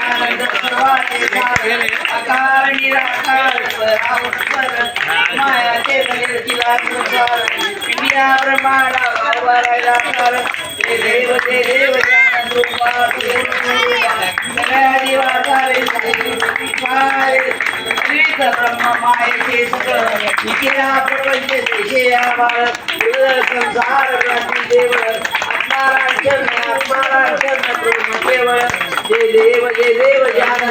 आनंद सर्वांचे सारे अकाळ निराकार परावर मायाचे तिला प्रसार इंडिया ब्रह्मांडा वावरायला सार जय देव जय देव ज्ञान रूपा श्रीत ब्रह्म मायेचे प्रपंच देशे संसार आत्माराक्षण आत्माराक्षण ब्रह्म केवळ जय देव जय देव ज्ञान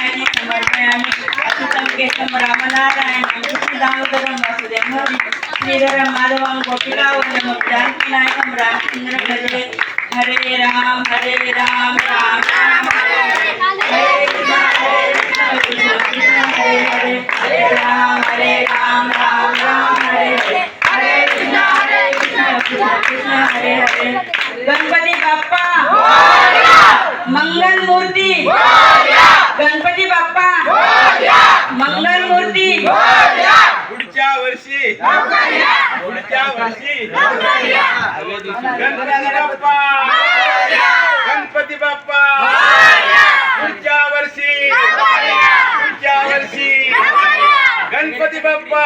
आणि समर्पयामी अच्युतम केशव रामनारायण अमृत दामोदरम वासुदेव. श्रीधरम माधवम गोपिकावंदम भजे हरे राम हरे राम राम राम. मूर्ती. गणपती बाप्पा. मंगल मूर्ती. पुढच्या वर्षी. पुढच्या वर्षी. गणपती बाप्पा. गणपती बाप्पा. पुढच्या वर्षी. पुढच्या वर्षी. गणपती बाप्पा.